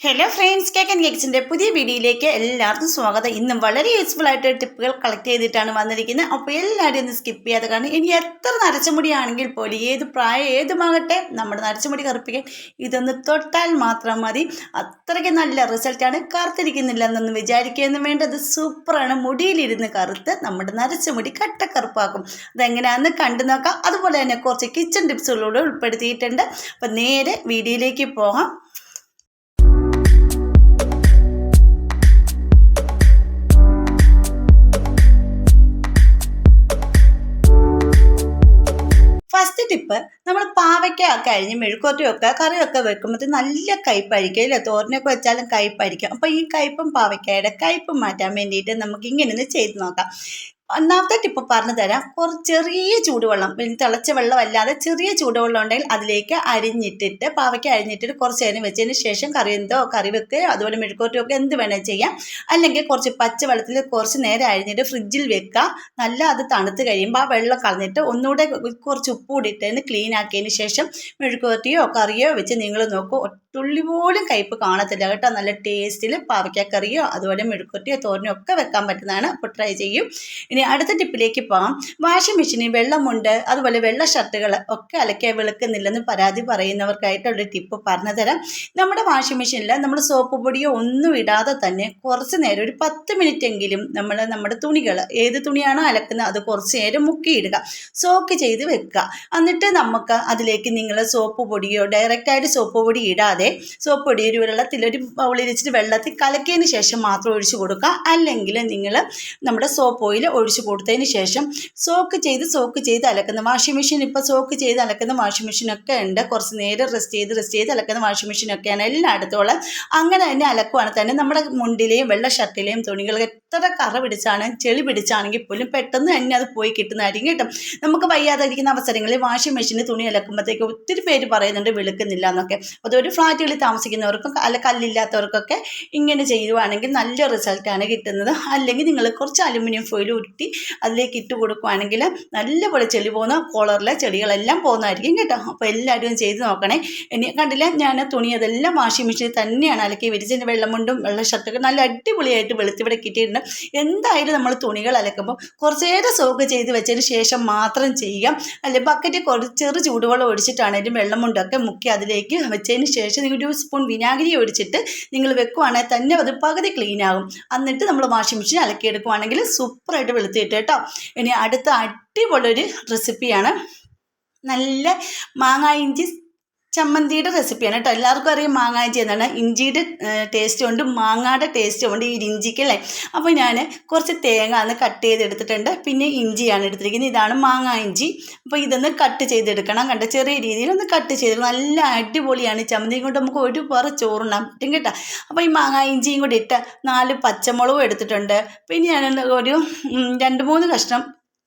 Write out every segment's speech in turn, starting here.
Hello friends cake and കേക്സിന്റെ പുതിയ വീഡിയോയിലേക്ക് എല്ലാവർക്കും സ്വാഗതം. ഇന്നും വളരെ യൂസ്ഫുൾ ആയിട്ട് ടിപ്പുകൾ കളക്ട് ചെയ്തിട്ടാണ് വന്നിരിക്കുന്നത്. അപ്പോൾ എല്ലാവരും ഒന്ന് സ്കിപ്പ് ചെയ്യാതെ കാരണം ഇനി എത്ര നരച്ച നരച്ചുമുടിയാണെങ്കിൽ പോലും ഏത് പ്രായം ഏതുമാകട്ടെ നമ്മുടെ നരച്ച മുടി കറുപ്പിക്കാൻ ഇതൊന്ന് തൊട്ടാൽ മാത്രം മതി. അത്രയ്ക്ക് നല്ല റിസൾട്ടാണ് കറുത്തിരിക്കുന്നില്ല എന്നൊന്നും വിചാരിക്കുകയൊന്നും വേണ്ടത് സൂപ്പറാണ് മുടിയിലിരുന്ന് കറുത്ത് നമ്മുടെ നരച്ച നരച്ചുമുടി കട്ടക്കറുപ്പാക്കും. അതെങ്ങനെയാണെന്ന് കണ്ടു നോക്കാം. അതുപോലെ തന്നെ കുറച്ച് കിച്ചൺ ടിപ്സുകളൂടെ ഉൾപ്പെടുത്തിയിട്ടുണ്ട്. അപ്പോൾ നേരെ വീഡിയോയിലേക്ക് പോകാം. ഫസ്റ്റ് ടിപ്പ് നമ്മൾ പാവയ്ക്ക കഴിഞ്ഞ് മെഴുക്കോറ്റയൊക്കെ കറിയൊക്കെ വെക്കുമ്പോൾ നല്ല കയ്പ്പായിരിക്കും അല്ലേ? തോരനൊക്കെ വെച്ചാലും കയ്പ്പായിരിക്കും. അപ്പോൾ ഈ കയ്പ്പും പാവയ്ക്കയുടെ കയ്പ്പും മാറ്റാൻ വേണ്ടിയിട്ട് നമുക്ക് ഇങ്ങനെ ഒന്ന് ചെയ്ത് നോക്കാം. ഒന്നാമത്തെ ടിപ്പ് പറഞ്ഞു തരാം. കുറച്ച് ചെറിയ ചൂടുവെള്ളം തിളച്ച വെള്ളമല്ലാതെ ചെറിയ ചൂടുവെള്ളം ഉണ്ടെങ്കിൽ അതിലേക്ക് അരിഞ്ഞിട്ടിട്ട് പാവയ്ക്ക അരിഞ്ഞിട്ടിട്ട് കുറച്ച് നേരം വെച്ചതിന് ശേഷം കറി എന്തോ കറി വെക്കുകയോ അതുപോലെ മെഴുക്കോറ്റോ ഒക്കെ എന്ത് വേണേൽ ചെയ്യാം. അല്ലെങ്കിൽ കുറച്ച് പച്ച വെള്ളത്തിൽ കുറച്ച് നേരം അരിഞ്ഞിട്ട് ഫ്രിഡ്ജിൽ വെക്കുക നല്ല അത് തണുത്ത് കഴിയുമ്പോൾ ആ വെള്ളം കളഞ്ഞിട്ട് ഒന്നുകൂടെ കുറച്ച് ഉപ്പ് കൂടിയിട്ടതിന് ക്ലീൻ ആക്കിയതിന് ശേഷം മെഴുക്കുവരട്ടിയോ കറിയോ വെച്ച് നിങ്ങൾ നോക്കൂ. ഒട്ടുള്ളി പോലും കയ്പ്പ് കാണത്തില്ല കേട്ടോ. നല്ല ടേസ്റ്റിൽ പാവയ്ക്കക്കറിയോ അതുപോലെ മെഴുക്കുവരട്ടിയോ തോരനോ ഒക്കെ വെക്കാൻ പറ്റുന്നതാണ്. അപ്പോൾ ട്രൈ ചെയ്യും. ഇനി അടുത്ത ടിപ്പിലേക്ക് പോകാം വാഷിംഗ് മെഷീനിൽ വെള്ളമുണ്ട്. അതുപോലെ വെള്ള ഷർട്ടുകൾ ഒക്കെ അലക്കാൻ വെളുക്കുന്നില്ലെന്ന് പരാതി പറയുന്നവർക്കായിട്ടുള്ള ടിപ്പ് പറഞ്ഞു തരാം നമ്മുടെ വാഷിംഗ് മെഷീനിൽ നമ്മൾ സോപ്പ് പൊടിയോ ഒന്നും ഇടാതെ തന്നെ കുറച്ച് നേരം ഒരു പത്ത് മിനിറ്റ് എങ്കിലും നമ്മൾ നമ്മുടെ തുണികൾ ഏത് തുണിയാണോ അലക്കുന്നത് അത് കുറച്ച് നേരം മുക്കിയിടുക. സോക്ക് ചെയ്ത് വെക്കുക. എന്നിട്ട് നമുക്ക് അതിലേക്ക് നിങ്ങൾ സോപ്പ് പൊടിയോ ഡയറക്റ്റായിട്ട് സോപ്പ് പൊടി ഇടാതെ സോപ്പ് പൊടി ഒരു വെള്ളത്തിൽ ഒരു ബൗളിൽ വെച്ചിട്ട് വെള്ളത്തിൽ കലക്കിയതിന് ശേഷം മാത്രം ഒഴിച്ചു കൊടുക്കുക. അല്ലെങ്കിൽ നിങ്ങൾ നമ്മുടെ സോപ്പ് ഓയിൽ കൊടുത്തതിന് ശേഷം സോക്ക് ചെയ്ത് സോക്ക് ചെയ്ത് അലക്കുന്ന വാഷിംഗ് മെഷീൻ ഇപ്പോൾ സോക്ക് ചെയ്ത് അലക്കുന്ന വാഷിംഗ് മെഷീനൊക്കെ ഉണ്ട്. കുറച്ച് നേരം റെസ്റ്റ് ചെയ്ത് റെസ്റ്റ് ചെയ്ത് അലക്കുന്ന വാഷിംഗ് മെഷീനൊക്കെയാണ് എല്ലായിടത്തോളം അങ്ങനെ തന്നെ അലക്കുവാണെങ്കിൽ തന്നെ നമ്മുടെ മുണ്ടിലെയും വെള്ള ഷർട്ടിലെയും തുണികൾ എത്ര കറ പിടിച്ചാണ് ചെളി പിടിച്ചാണെങ്കിൽ പോലും പെട്ടെന്ന് തന്നെ അത് പോയി കിട്ടുന്നതായിരിക്കും കേട്ടോ. നമുക്ക് വയ്യാതിരിക്കുന്ന അവസരങ്ങളിൽ വാഷിംഗ് മെഷീനിൽ തുണി അലക്കുമ്പോഴത്തേക്ക് ഒത്തിരി പേര് പറയുന്നുണ്ട് വിളിക്കുന്നില്ല എന്നൊക്കെ. അതൊരു ഫ്ലാറ്റുകളിൽ താമസിക്കുന്നവർക്കും അല്ല കല്ലില്ലാത്തവർക്കൊക്കെ ഇങ്ങനെ ചെയ്യുവാണെങ്കിൽ നല്ല റിസൾട്ടാണ് കിട്ടുന്നത്. അല്ലെങ്കിൽ നിങ്ങൾ കുറച്ച് അലുമിനിയം ഫോയിൽ ഉരുട്ടി അതിലേക്ക് ഇട്ട് കൊടുക്കുകയാണെങ്കിൽ നല്ലപോലെ ചെളി പോകുന്ന കോളറിലെ ചെടികളെല്ലാം പോകുന്നതായിരിക്കും കേട്ടോ. അപ്പോൾ എല്ലാവരും ചെയ്ത് നോക്കണേ. ഇനി കണ്ടില്ല ഞാൻ തുണി അതെല്ലാം വാഷിംഗ് മെഷീനിൽ തന്നെയാണ് അലക്കി വിരിച്ചതിന്റെ വെള്ളമുണ്ടും വെള്ള ഷർട്ടൊക്കെ നല്ല അടിപൊളിയായിട്ട് വെളുത്തിവിടെ കിട്ടിയിട്ടുണ്ട്. എന്തായാലും നമ്മൾ തുണികൾ അലക്കുമ്പോൾ കുറച്ചേറെ സോക്ക് ചെയ്ത് വെച്ചതിന് ശേഷം മാത്രം ചെയ്യുക. അല്ലെ ബക്കറ്റ് കുറച്ച് ചെറു ചൂടുവെള്ളം ഒഴിച്ചിട്ടാണെങ്കിലും വെള്ളമുണ്ടൊക്കെ മുക്കി അതിലേക്ക് വെച്ചതിന് ശേഷം നിങ്ങൾ ഒരു സ്പൂൺ വിനാഗിരി ഒഴിച്ചിട്ട് നിങ്ങൾ വെക്കുവാണെങ്കിൽ തന്നെ അത് പകുതി ക്ലീൻ ആകും. എന്നിട്ട് നമ്മൾ വാഷിംഗ് മെഷീൻ അലക്കിയെടുക്കുവാണെങ്കിൽ സൂപ്പറായിട്ട് വെളുത്തിട്ട് കേട്ടോ. ഇനി അടുത്ത അടിപൊളിയൊരു റെസിപ്പിയാണ് നല്ല മാങ്ങ ഇഞ്ചി ചമ്മന്തിയുടെ റെസിപ്പിയാണ് കേട്ടോ. എല്ലാവർക്കും അറിയാം മാങ്ങ ഇഞ്ചി എന്നാണ്. ഇഞ്ചിയുടെ ടേസ്റ്റ് കൊണ്ട് മാങ്ങയുടെ ടേസ്റ്റ് കൊണ്ട് ഈ ഇഞ്ചിക്ക് അല്ലേ? അപ്പോൾ ഞാൻ കുറച്ച് തേങ്ങ ഒന്ന് കട്ട് ചെയ്തെടുത്തിട്ടുണ്ട്. പിന്നെ ഇഞ്ചിയാണ് എടുത്തിരിക്കുന്നത്. ഇതാണ് മാങ്ങ ഇഞ്ചി അപ്പോൾ ഇതൊന്ന് കട്ട് ചെയ്തെടുക്കണം കണ്ട? ചെറിയ രീതിയിൽ ഒന്ന് കട്ട് ചെയ്തെടുക്കണം. നല്ല അടിപൊളിയാണ്. ചമ്മന്തി കൊണ്ട് നമുക്ക് ഒരു പറ ചോറുണ്ണാൻ പറ്റും കേട്ടോ. അപ്പോൾ ഈ മാങ്ങ ഇഞ്ചിയും കൂടി ഇട്ട് നാല് പച്ചമുളകും എടുത്തിട്ടുണ്ട്. പിന്നെ ഞാൻ ഒരു രണ്ട് മൂന്ന് കഷ്ണം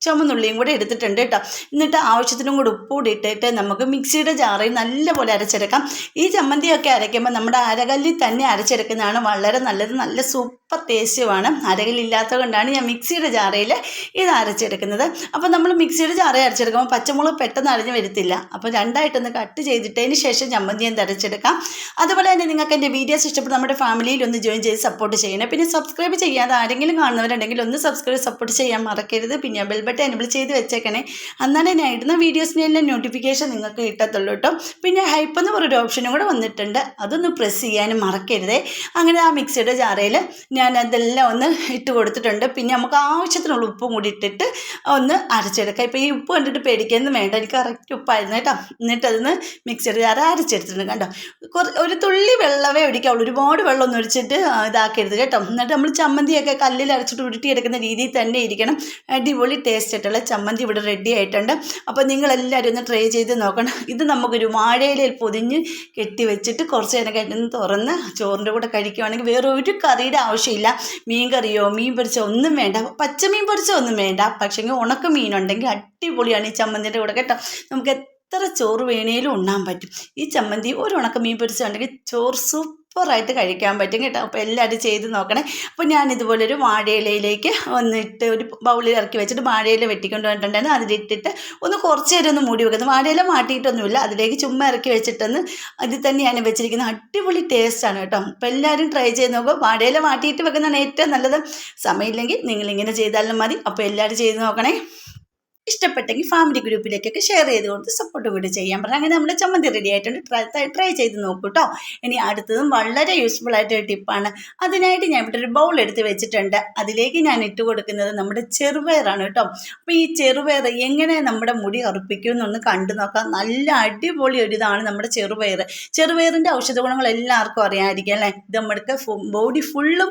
ചുമന്നുള്ളിയും കൂടെ എടുത്തിട്ടുണ്ട് കേട്ടോ. എന്നിട്ട് ആവശ്യത്തിനും കൂടി ഉപ്പ് കൂടി ഇട്ടിട്ട് നമുക്ക് മിക്സിയുടെ ജാറിൽ നല്ലപോലെ അരച്ചെടുക്കാം. ഈ ചമ്മന്തിയൊക്കെ അരയ്ക്കുമ്പോൾ നമ്മുടെ അരകല്ലിൽ തന്നെ അരച്ചെടുക്കുന്നതാണ് വളരെ നല്ലത്. നല്ല സൂപ്പർ ടേസ്റ്റുമാണ് അരകിലില്ലാത്തത് കൊണ്ടാണ് ഞാൻ മിക്സിയുടെ ജാറയിൽ ഇത് അരച്ചെടുക്കുന്നത്. അപ്പോൾ നമ്മൾ മിക്സിയുടെ ജാറ അരച്ചെടുക്കുമ്പോൾ പച്ചമുളക് പെട്ടെന്ന് അരഞ്ഞ് വരത്തില്ല. അപ്പോൾ രണ്ടായിട്ടൊന്ന് കട്ട് ചെയ്തിട്ടതിന് ശേഷം ചമ്മന്തി എന്ത് അരച്ചെടുക്കാം. അതുപോലെ തന്നെ നിങ്ങൾക്ക് എന്റെ വീഡിയോസ് ഇഷ്ടപ്പെട്ട് നമ്മുടെ ഫാമിലിയിൽ ഒന്ന് ജോയിൻ ചെയ്ത് സപ്പോർട്ട് ചെയ്യണം. പിന്നെ സബ്സ്ക്രൈബ് ചെയ്യാതെ ആരെങ്കിലും കാണുന്നവരുണ്ടെങ്കിൽ ഒന്ന് സബ്സ്ക്രൈബ് സപ്പോർട്ട് ചെയ്യാൻ മറക്കരുത്. പിന്നെ ബെൽ ബട്ടൺ എനബിൾ ചെയ്ത് വെച്ചേക്കണേ. അന്നാലേ ഞാൻ ഇടുന്ന വീഡിയോസിന്റെ എല്ലാം നോട്ടിഫിക്കേഷൻ നിങ്ങൾക്ക് കിട്ടത്തുള്ളൂ കേട്ടോ പിന്നെ ഹൈപ്പ് എന്ന് പറഞ്ഞൊരു ഓപ്ഷനും കൂടെ വന്നിട്ടുണ്ട്. അതൊന്ന് പ്രസ് ചെയ്യാനും മറക്കരുതേ. അങ്ങനെ ആ മിക്സിയുടെ ജാറയിൽ ഞാൻ അതെല്ലാം ഒന്ന് ഇട്ട് കൊടുത്തിട്ടുണ്ട്. പിന്നെ നമുക്ക് ആവശ്യത്തിനുള്ള ഉപ്പും കൂടി ഇട്ടിട്ട് ഒന്ന് അരച്ചെടുക്കാം. ഇപ്പോൾ ഈ ഉപ്പ് കണ്ടിട്ട് പേടിക്കൊന്നും വേണ്ട. എനിക്ക് കറക്റ്റ് ഉപ്പായിരുന്നു കേട്ടോ. എന്നിട്ട് അതൊന്ന് മിക്സിയുടെ ജാറ അരച്ചെടുത്തിട്ടുണ്ട് കണ്ടോ? ഒരു തുള്ളി വെള്ളമേ ഒഴിക്കാവുള്ളൂ. ഒരുപാട് വെള്ളം ഒന്നും ഒഴിച്ചിട്ട് ഇതാക്കരുത് കേട്ടോ. എന്നിട്ട് നമ്മൾ ചമ്മന്തിയൊക്കെ കല്ലിൽ അരച്ചിട്ട് ഉരുട്ടിയെടുക്കുന്ന രീതിയിൽ തന്നെ ഇരിക്കണം. അടിപൊളി ടേസ്റ്റ് ആയിട്ടുള്ള ചമ്മന്തി ഇവിടെ റെഡി ആയിട്ടുണ്ട്. അപ്പോൾ നിങ്ങളെല്ലാവരും ഒന്ന് ട്രൈ ചെയ്ത് നോക്കണം. ഇത് നമുക്കൊരു വാഴയിലയിൽ പൊതിഞ്ഞ് കെട്ടി വെച്ചിട്ട് കുറച്ച് നേരം കഴിഞ്ഞ് തുറന്ന് ചോറിന്റെ കൂടെ കഴിക്കുകയാണെങ്കിൽ വേറെ ഒരു കറിയുടെ ആവശ്യമില്ല. മീൻ കറിയോ മീൻ പൊരിച്ചോ ഒന്നും വേണ്ട. പച്ചമീൻ പൊരിച്ചോ ഒന്നും വേണ്ട. പക്ഷേ ഉണക്ക മീനുണ്ടെങ്കിൽ അടിപൊളിയാണ് ഈ ചമ്മന്തിന്റെ കൂടെ കേട്ടോ. നമുക്ക് എത്ര ചോറ് വേണേലും ഉണ്ണാൻ പറ്റും. ഈ ചമ്മന്തി ഒരു ഉണക്ക മീൻ പൊരിച്ചുണ്ടെങ്കിൽ ചോറ് സൂപ്പർ സൂപ്പറായിട്ട് കഴിക്കാൻ പറ്റും കേട്ടോ. അപ്പോൾ എല്ലാവരും ചെയ്ത് നോക്കണേ. അപ്പോൾ ഞാൻ ഇതുപോലൊരു വാഴയിലയിലേക്ക് ഒന്നിട്ട് ഒരു ബൗളിൽ ഇറക്കി വെച്ചിട്ട് വാഴയില വെട്ടിക്കൊണ്ട് വന്നിട്ടുണ്ടായിരുന്നു. അതിലിട്ടിട്ട് ഒന്ന് കുറച്ച് നേരം ഒന്ന് മൂടി വെക്കുന്നത് വാഴയില മാട്ടിയിട്ടൊന്നുമില്ല അതിലേക്ക് ചുമ്മാ ഇറക്കി വെച്ചിട്ടൊന്ന് അതിൽ തന്നെ ഞാൻ വെച്ചിരിക്കുന്ന അടിപൊളി ടേസ്റ്റാണ് കേട്ടോ. അപ്പോൾ എല്ലാവരും ട്രൈ ചെയ്ത് നോക്കുക വാഴയില മാട്ടിയിട്ട് വെക്കുന്നതാണ് ഏറ്റവും നല്ലത്. സമയമില്ലെങ്കിൽ നിങ്ങളിങ്ങനെ ചെയ്താലും മതി. അപ്പോൾ എല്ലാവരും ചെയ്ത് നോക്കണേ. ഇഷ്ടപ്പെട്ടെങ്കിൽ ഫാമിലി ഗ്രൂപ്പിലേക്കൊക്കെ ഷെയർ ചെയ്ത് കൊടുത്ത് സപ്പോർട്ട് കൂടി ചെയ്യാൻ പറഞ്ഞു അങ്ങനെ നമ്മുടെ ചമ്മന്തി റെഡി ആയിട്ടുണ്ട്. ട്രൈ ട്രൈ ചെയ്ത് നോക്കൂ കേട്ടോ ഇനി അടുത്തതും വളരെ യൂസ്ഫുൾ ആയിട്ടൊരു ടിപ്പാണ് അതിനായിട്ട് ഞാൻ ഇവിടെ ഒരു ബൗൾ എടുത്ത് വെച്ചിട്ടുണ്ട്. അതിലേക്ക് ഞാൻ ഇട്ട് കൊടുക്കുന്നത് നമ്മുടെ ചെറുപയറാണ് കേട്ടോ അപ്പോൾ ഈ ചെറുപയർ എങ്ങനെ നമ്മുടെ മുടി അറുപ്പിക്കും എന്നൊന്ന് കണ്ടു നോക്കാം. നല്ല അടിപൊളി ഒരു ഇതാണ് നമ്മുടെ ചെറുപയർ. ചെറുപയറിന്റെ ഔഷധ ഗുണങ്ങൾ എല്ലാവർക്കും അറിയാമായിരിക്കും അല്ലേ? ഇത് നമ്മുടെ ബോഡി ഫുള്ളും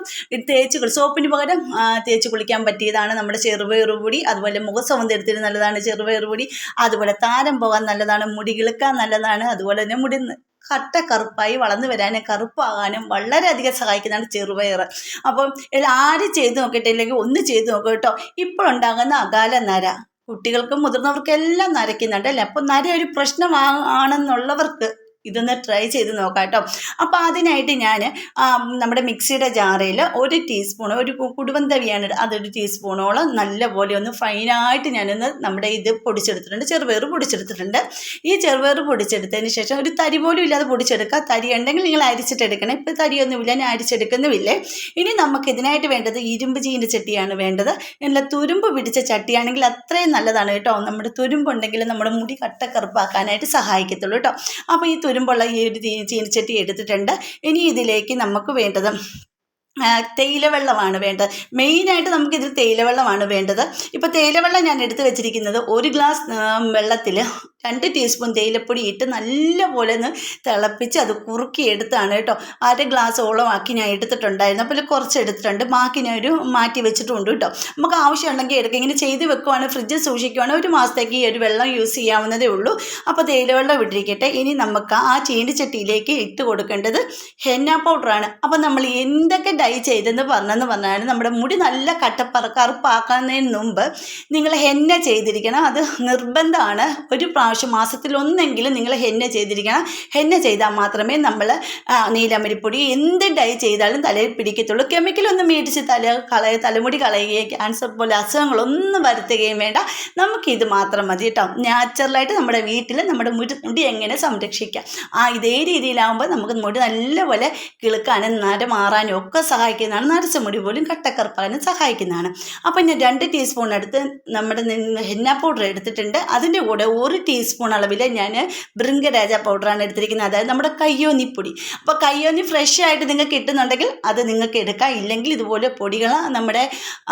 തേച്ച് സോപ്പിന് പകരം തേച്ച് കുളിക്കാൻ പറ്റിയതാണ് നമ്മുടെ ചെറുപയർ പൊടി. അതുപോലെ മുഖസൗന്ദര്യത്തിന് നല്ലതാണ് ചെറുപയർ പൊടി. അതുപോലെ താരം പോകാൻ നല്ലതാണ് മുടി കിളുക്കാൻ നല്ലതാണ്. അതുപോലെ തന്നെ മുടി കട്ട കറുപ്പായി വളർന്നു വരാനും കറുപ്പാകാനും വളരെയധികം സഹായിക്കുന്നതാണ് ചെറുപയർ അപ്പം ആര് ചെയ്ത് നോക്കിയിട്ടില്ലെങ്കിൽ ഒന്ന് ചെയ്ത് നോക്കുക കേട്ടോ. ഇപ്പോഴുണ്ടാകുന്ന അകാല നര. കുട്ടികൾക്കും മുതിർന്നവർക്കും എല്ലാം നരയ്ക്കുന്നുണ്ട് അല്ലേ? അപ്പം നര ഒരു പ്രശ്നമാ ആണെന്നുള്ളവർക്ക് ഇതൊന്ന് ട്രൈ ചെയ്ത് നോക്കാം കേട്ടോ അപ്പോൾ അതിനായിട്ട് ഞാൻ നമ്മുടെ മിക്സിയുടെ ജാറയിൽ ഒരു ടീസ്പൂൺ ഒരു കുടുവന്തവിയാണ് അതൊരു ടീസ്പൂണോളം നല്ലപോലെ ഒന്ന് ഫൈനായിട്ട് ഞാനൊന്ന് നമ്മുടെ ഇത് പൊടിച്ചെടുത്തിട്ടുണ്ട്. ചെറുപയർ പൊടിച്ചെടുത്തിട്ടുണ്ട്. ഈ ചെറുപയർ പൊടിച്ചെടുത്തതിന് ശേഷം ഒരു തരി പോലും ഇല്ലാതെ പൊടിച്ചെടുക്കുക. തരി ഉണ്ടെങ്കിൽ നിങ്ങൾ അരിച്ചിട്ടെടുക്കണം. ഇപ്പോൾ തരിയൊന്നുമില്ല ഞാൻ അരിച്ചെടുക്കുന്നുമില്ലേ? ഇനി നമുക്ക് ഇതിനായിട്ട് വേണ്ടത് ഇരുമ്പ് ചീനച്ചട്ടിയാണ് വേണ്ടത്. നല്ല തുരുമ്പ് പിടിച്ച ചട്ടിയാണെങ്കിൽ അത്രയും നല്ലതാണ് കേട്ടോ നമ്മുടെ തുരുമ്പുണ്ടെങ്കിൽ നമ്മുടെ മുടി കട്ടക്കറുപ്പാക്കാനായിട്ട് സഹായിക്കത്തുള്ളൂ കേട്ടോ അപ്പോൾ ഈ തുരുമ്പുള്ള ഈ ഒരു ചീനിച്ചട്ടി എടുത്തിട്ടുണ്ട്. ഇനി ഇതിലേക്ക് നമുക്ക് വേണ്ടത് തേയിലവെള്ളമാണ് വേണ്ടത്. മെയിനായിട്ട് നമുക്കിതിൽ തേയിലവെള്ളമാണ് വേണ്ടത്. ഇപ്പോൾ തേയിലവെള്ളം ഞാൻ എടുത്ത് വെച്ചിരിക്കുന്നത് ഒരു ഗ്ലാസ് വെള്ളത്തിൽ രണ്ട് ടീസ്പൂൺ തേയിലപ്പൊടി ഇട്ട് നല്ലപോലെ ഒന്ന് തിളപ്പിച്ച് അത് കുറുക്കി എടുത്താണ് കേട്ടോ. അര ഗ്ലാസ്സോളം ആക്കി ഞാൻ എടുത്തിട്ടുണ്ടായിരുന്നു. അപ്പോൾ കുറച്ച് എടുത്തിട്ടുണ്ട്. ബാക്കി ഞാൻ ഒരു മാറ്റി വെച്ചിട്ടുണ്ട് കേട്ടോ. നമുക്ക് ആവശ്യമുണ്ടെങ്കിൽ എടുക്കുക ഇങ്ങനെ ചെയ്ത് വെക്കുവാണ് ഫ്രിഡ്ജിൽ സൂക്ഷിക്കുവാണെങ്കിൽ ഒരു മാസത്തേക്ക് ഈ ഒരു വെള്ളം യൂസ് ചെയ്യാവുന്നതേ ഉള്ളൂ. അപ്പോൾ തേയിലവെള്ളം വിട്ടിരിക്കട്ടെ. ഇനി നമുക്ക് ആ ചീനിച്ചട്ടിയിലേക്ക് ഇട്ട് കൊടുക്കേണ്ടത് ഹെന്ന പൗഡറാണ് അപ്പോൾ നമ്മൾ എന്തൊക്കെ ചെയ്തെന്ന് പറഞ്ഞെന്ന് പറഞ്ഞാൽ നമ്മുടെ മുടി നല്ല കട്ടപ്പറ കറുപ്പാക്കുന്നതിന് മുമ്പ് നിങ്ങൾ ഹെന്ന ചെയ്തിരിക്കണം. അത് നിർബന്ധമാണ്. ഒരു പ്രാവശ്യം മാസത്തിലൊന്നെങ്കിലും നിങ്ങൾ ഹെന്ന ചെയ്തിരിക്കണം. ഹെന്ന ചെയ്താൽ മാത്രമേ നമ്മൾ നീലമരിപ്പൊടി എന്ത് ഡൈ ചെയ്താലും തലയിൽ പിടിക്കത്തുള്ളൂ. കെമിക്കലൊന്നും മേടിച്ച് തല കളയ തലമുടി കളയുകയും ക്യാൻസർ പോലെ അസുഖങ്ങളൊന്നും വരുത്തുകയും വേണ്ട. നമുക്കിത് മാത്രം മതി കേട്ടോ. നാച്ചുറലായിട്ട് നമ്മുടെ വീട്ടിൽ നമ്മുടെ മുടി മുടി എങ്ങനെ സംരക്ഷിക്കാം? ആ ഇതേ രീതിയിലാകുമ്പോൾ നമുക്ക് മുടി നല്ലപോലെ കിളുക്കാനും നര മാറാനും ഒക്കെ സഹായിക്കുന്നതാണ്. നരച്ച മുടി പോലും കട്ടക്കറുപ്പാനും സഹായിക്കുന്നതാണ്. അപ്പോൾ ഞാൻ രണ്ട് ടീസ്പൂൺ എടുത്ത് നമ്മുടെ ഹെന്ന പൗഡർ എടുത്തിട്ടുണ്ട്. അതിന്റെ കൂടെ ഒരു ടീസ്പൂൺ അളവിൽ ഞാൻ ബൃങ്കരാജ പൗഡറാണ് എടുത്തിരിക്കുന്നത്. അതായത് നമ്മുടെ കയ്യോന്നിപ്പൊടി അപ്പോൾ കയ്യോന്നി ഫ്രഷ് ആയിട്ട് നിങ്ങൾക്ക് കിട്ടുന്നുണ്ടെങ്കിൽ അത് നിങ്ങൾക്ക് എടുക്കാം. ഇല്ലെങ്കിൽ ഇതുപോലെ പൊടികൾ നമ്മുടെ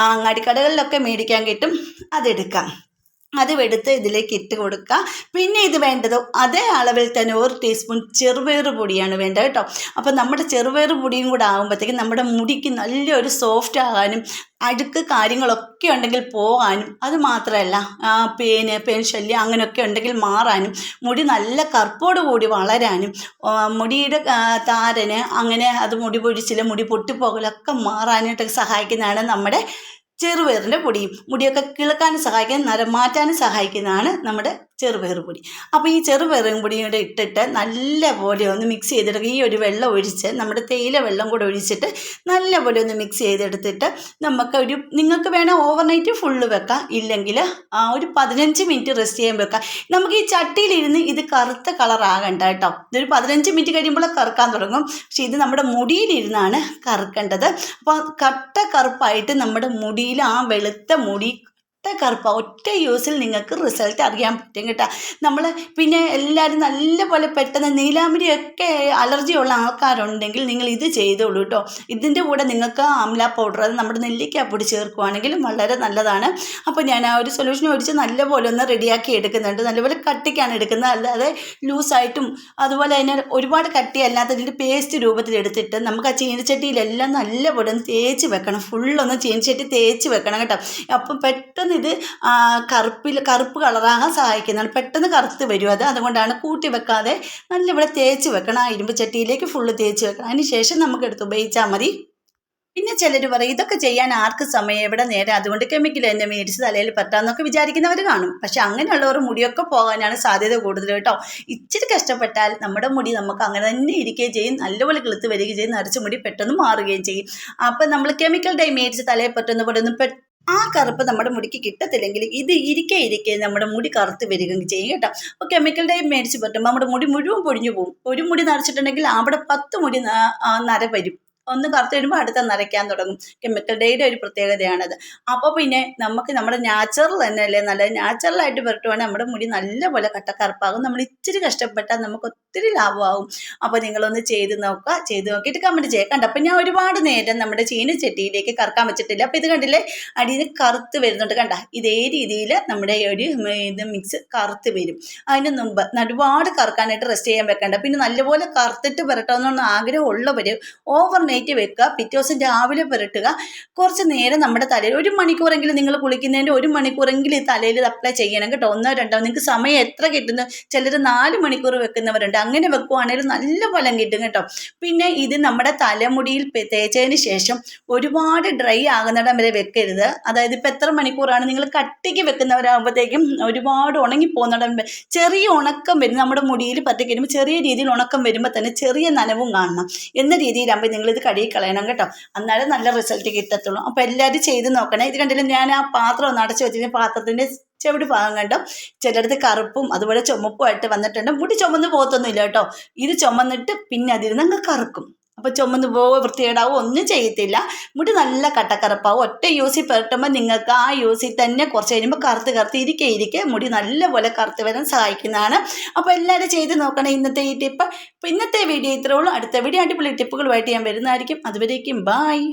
അങ്ങാടിക്കടകളിലൊക്കെ മേടിക്കാൻ കിട്ടും. അതെടുക്കാം അത് എടുത്ത് ഇതിലേക്ക് ഇട്ട് കൊടുക്കുക. പിന്നെ ഇത് വേണ്ടത് അതേ അളവിൽ തന്നെ ഒരു ടീസ്പൂൺ ചെറുപയർ പൊടിയാണ് വേണ്ടത് കേട്ടോ. അപ്പോൾ നമ്മുടെ ചെറുപയർ പൊടിയും കൂടെ ആകുമ്പോഴത്തേക്കും നമ്മുടെ മുടിക്ക് നല്ലൊരു സോഫ്റ്റ് ആകാനും അഴുക്ക് കാര്യങ്ങളൊക്കെ ഉണ്ടെങ്കിൽ പോകാനും അത് മാത്രമല്ല പേന് പേൻ ശല്യം അങ്ങനെയൊക്കെ ഉണ്ടെങ്കിൽ മാറാനും മുടി നല്ല കറുപ്പോട് കൂടി വളരാനും മുടിയുടെ താരന് അങ്ങനെ അത് മുടി പൊഴിച്ചിൽ മുടി പൊട്ടിപ്പോകലൊക്കെ മാറാനായിട്ട് സഹായിക്കുന്നതാണ് നമ്മുടെ ചെറുപയറിന്റെ പൊടിയും മുടിയൊക്കെ കിളക്കാൻ സഹായിക്കാൻ നരം മാറ്റാനും സഹായിക്കുന്നതാണ് നമ്മുടെ ചെറുപയർ പൊടി. അപ്പോൾ ഈ ചെറുപയറും പൊടിയും കൂടെ ഇട്ടിട്ട് നല്ലപോലെ ഒന്ന് മിക്സ് ചെയ്തെടുക്കുക ഈ ഒരു വെള്ളം ഒഴിച്ച് നമ്മുടെ തേയില വെള്ളം കൂടെ ഒഴിച്ചിട്ട് നല്ലപോലെ ഒന്ന് മിക്സ് ചെയ്തെടുത്തിട്ട് നമുക്ക് ഒരു നിങ്ങൾക്ക് വേണേൽ ഓവർനൈറ്റ് ഫുള്ള് വെക്കാം. ഇല്ലെങ്കിൽ ഒരു പതിനഞ്ച് മിനിറ്റ് റെസ്റ്റ് ചെയ്യാൻ വെക്കാം. നമുക്ക് ഈ ചട്ടിയിലിരുന്ന് ഇത് കറുത്ത കളറാകണ്ട കേട്ടോ. ഇതൊരു പതിനഞ്ച് മിനിറ്റ് കഴിയുമ്പോൾ കറുക്കാൻ തുടങ്ങും. പക്ഷേ ഇത് നമ്മുടെ മുടിയിലിരുന്നാണ് കറുക്കേണ്ടത്. അപ്പോൾ കട്ട കറുപ്പായിട്ട് നമ്മുടെ മുടിയിൽ ആ വെളുത്ത മുടി കട്ട കറുപ്പ. ഒറ്റ യൂസിൽ നിങ്ങൾക്ക് റിസൾട്ട് അറിയാൻ പറ്റും കേട്ടോ. നമ്മൾ പിന്നെ എല്ലാവരും നല്ലപോലെ പെട്ടെന്ന് നീലാമ്പരിയൊക്കെ അലർജിയുള്ള ആൾക്കാരുണ്ടെങ്കിൽ നിങ്ങൾ ഇത് ചെയ്തോളൂ കേട്ടോ. ഇതിന്റെ കൂടെ നിങ്ങൾക്ക് ആംല പൗഡർ അത് നമ്മുടെ പൊടി ചേർക്കുവാണെങ്കിൽ വളരെ നല്ലതാണ്. അപ്പോൾ ഞാൻ ആ ഒരു സൊല്യൂഷൻ ഒഴിച്ച് നല്ലപോലെ ഒന്ന് റെഡിയാക്കി എടുക്കുന്നുണ്ട്. നല്ലപോലെ കട്ടിക്കാണ് എടുക്കുന്നത്. അല്ലാതെ ലൂസായിട്ടും അതുപോലെ തന്നെ ഒരുപാട് കട്ടിയല്ലാത്തതിന്റെ പേസ്റ്റ് രൂപത്തിലെടുത്തിട്ട് നമുക്ക് ആ ചീനച്ചട്ടിയിലെല്ലാം നല്ലപോലെ ഒന്ന് തേച്ച് വെക്കണം. ഫുള്ളൊന്ന് ചീനച്ചട്ടി തേച്ച് വെക്കണം കേട്ടോ. അപ്പം പെട്ടെന്ന് ഇത് കറുപ്പിൽ കറുപ്പ് കളറാകാൻ സഹായിക്കുന്നതാണ്. പെട്ടെന്ന് കറുത്ത് വരും അത്. അതുകൊണ്ടാണ് കൂട്ടി വെക്കാതെ നല്ലപോലെ തേച്ച് വെക്കണം. ആ ഇരുമ്പ് ചട്ടിയിലേക്ക് ഫുള്ള് തേച്ച് വെക്കണം. അതിന് ശേഷം നമുക്ക് എടുത്ത് ഉപയോഗിച്ചാൽ മതി. പിന്നെ ചിലർ പറയും ഇതൊക്കെ ചെയ്യാൻ ആർക്ക് സമയം? എവിടെ നേരം? അതുകൊണ്ട് കെമിക്കൽ തന്നെ മേടിച്ച് തലയിൽ പറ്റാമെന്നൊക്കെ വിചാരിക്കുന്നവർ കാണും. പക്ഷെ അങ്ങനെയുള്ളവർ മുടിയൊക്കെ പോകാനാണ് സാധ്യത കൂടുതൽ കേട്ടോ. ഇച്ചിരി കഷ്ടപ്പെട്ടാൽ നമ്മുടെ മുടി നമുക്ക് അങ്ങനെ തന്നെ ഇരിക്കുകയും ചെയ്യും. നല്ലപോലെ കിളുത്ത് വരികയും ചെയ്യും. നരച്ച മുടി പെട്ടെന്ന് മാറുകയും ചെയ്യും. അപ്പം നമ്മൾ കെമിക്കൽ ഡൈ മേടിച്ച് തലയിൽ പറ്റുന്ന പോലെ ഒന്നും പെ ആ കറുപ്പ് നമ്മുടെ മുടിക്ക് കിട്ടത്തില്ലെങ്കിൽ ഇത് ഇരിക്കെ ഇരിക്കെ നമ്മുടെ മുടി കറുത്ത് വരികയും ചെയ്യും കേട്ടോ. അപ്പോൾ കെമിക്കൽ ഡൈ മേടിച്ച് പറ്റുമ്പോൾ നമ്മുടെ മുടി മുഴുവൻ പൊടിഞ്ഞു പോകും. ഒരു മുടി നരച്ചിട്ടുണ്ടെങ്കിൽ അവിടെ പത്ത് മുടി നര വരും. ഒന്ന് കറുത്ത് വരുമ്പോൾ അടുത്ത നരയ്ക്കാൻ തുടങ്ങും. കെമിക്കൽ ഡേയുടെ ഒരു പ്രത്യേകതയാണത്. അപ്പോൾ പിന്നെ നമുക്ക് നമ്മുടെ നാച്ചുറൽ തന്നെ അല്ലേ? നല്ല നാച്ചുറലായിട്ട് പുരട്ടുവാണെങ്കിൽ നമ്മുടെ മുടി നല്ലപോലെ കട്ടക്കറുപ്പാകും. നമ്മൾ ഇച്ചിരി കഷ്ടപ്പെട്ടാൽ നമുക്ക് ഒത്തിരി ലാഭമാകും അപ്പോൾ നിങ്ങളൊന്ന് ചെയ്ത് നോക്കുക. ചെയ്ത് നോക്കിയിട്ട് കമന്റ് ചെയ്യുക. കണ്ടോ? അപ്പോൾ ഞാൻ ഒരുപാട് നേരം നമ്മുടെ ചീനച്ചട്ടിയിലേക്ക് കറക്കാൻ വെച്ചിട്ടില്ല. അപ്പോൾ ഇത് കണ്ടില്ലേ? അടിയിൽ കറുത്ത് വരുന്നുണ്ട്. കണ്ട? ഇതേ രീതിയിൽ നമ്മുടെ ഒരു ഇത് മിക്സ് കറുത്ത് വരും. അതിന് മുമ്പ് ഒരുപാട് കറക്കാനായിട്ട് റെസ്റ്റ് ചെയ്യാൻ വെക്കണ്ട. പിന്നെ നല്ലപോലെ കറുത്തിട്ട് പുരട്ടണമെന്നുള്ള ആഗ്രഹമുള്ളവർ ഓവർ വെക്കുക. പിറ്റേ ദിവസം രാവിലെ പുരട്ടുക. കുറച്ച് നേരം നമ്മുടെ തലയിൽ ഒരു മണിക്കൂറെങ്കിലും നിങ്ങൾ കുളിക്കുന്നതിന്റെ ഒരു മണിക്കൂറെങ്കിലും ഈ തലയിൽ അപ്ലൈ ചെയ്യണം കേട്ടോ. ഒന്നോ രണ്ടോ നിങ്ങൾക്ക് സമയം എത്ര കിട്ടുന്നു? ചിലർ നാല് മണിക്കൂർ വെക്കുന്നവരുണ്ട്. അങ്ങനെ വെക്കുവാണെങ്കിൽ നല്ല ഫലം കിട്ടും കേട്ടോ. പിന്നെ ഇത് നമ്മുടെ തലമുടിയിൽ തേച്ചതിന് ശേഷം ഒരുപാട് ഡ്രൈ ആകുന്നിടം വരെ വെക്കരുത്. അതായത് ഇപ്പം എത്ര മണിക്കൂറാണ് നിങ്ങൾ കട്ടിക്ക് വെക്കുന്നവരാകുമ്പോഴത്തേക്കും ഒരുപാട് ഉണങ്ങി പോകുന്നിടം ചെറിയ ഉണക്കം വരും. നമ്മുടെ മുടിയിൽ പറ്റി കഴിയുമ്പോൾ ചെറിയ രീതിയിൽ ഉണക്കം വരുമ്പോൾ തന്നെ ചെറിയ നനവും കാണണം. എന്ന രീതിയിലാകുമ്പോൾ നിങ്ങളിത് കഴുകി കളയണം കേട്ടോ. എന്നാലും നല്ല റിസൾട്ട് കിട്ടത്തുള്ളൂ. അപ്പോൾ എല്ലാവരും ചെയ്ത് നോക്കണേ. ഇത് കണ്ടില്ല? ഞാൻ ആ പാത്രം ഒന്ന് അടച്ചു വെച്ചിട്ട് പാത്രത്തിന്റെ ചെവിടി ഭാഗം കണ്ടോ? ചിലടത്ത് കറുപ്പും അതുപോലെ ചുമപ്പുമായിട്ട് വന്നിട്ടുണ്ട്. മുടി ചുമന്ന് പോകത്തൊന്നുമില്ല കേട്ടോ. ഇത് ചുമന്നിട്ട് പിന്നെ അതിരുന്ന് അങ്ങ് കറുക്കും. അപ്പോൾ ചുമന്ന് പോവോ വൃത്തികേടാവോ ഒന്നും ചെയ്യത്തില്ല. മുടി നല്ല കട്ടക്കറുപ്പാവും. ഒറ്റ യൂസിൽ പുരട്ടുമ്പോൾ നിങ്ങൾക്ക് ആ യൂസിൽ തന്നെ കുറച്ച് കഴിയുമ്പോൾ കറുത്ത് കറുത്ത് ഇരിക്കെ ഇരിക്കെ മുടി നല്ലപോലെ കറുത്ത് വരാൻ സഹായിക്കുന്നതാണ്. അപ്പോൾ എല്ലാവരും ചെയ്ത് നോക്കണേ ഇന്നത്തെ ഈ ടിപ്പ് ഇന്നത്തെ വീഡിയോ ഇത്രയുള്ളൂ അടുത്ത വീഡിയോ അടിപൊളി ടിപ്പുകളുമായിട്ട് ഞാൻ വരുന്നതായിരിക്കും. അതുവരേക്കും ബായ്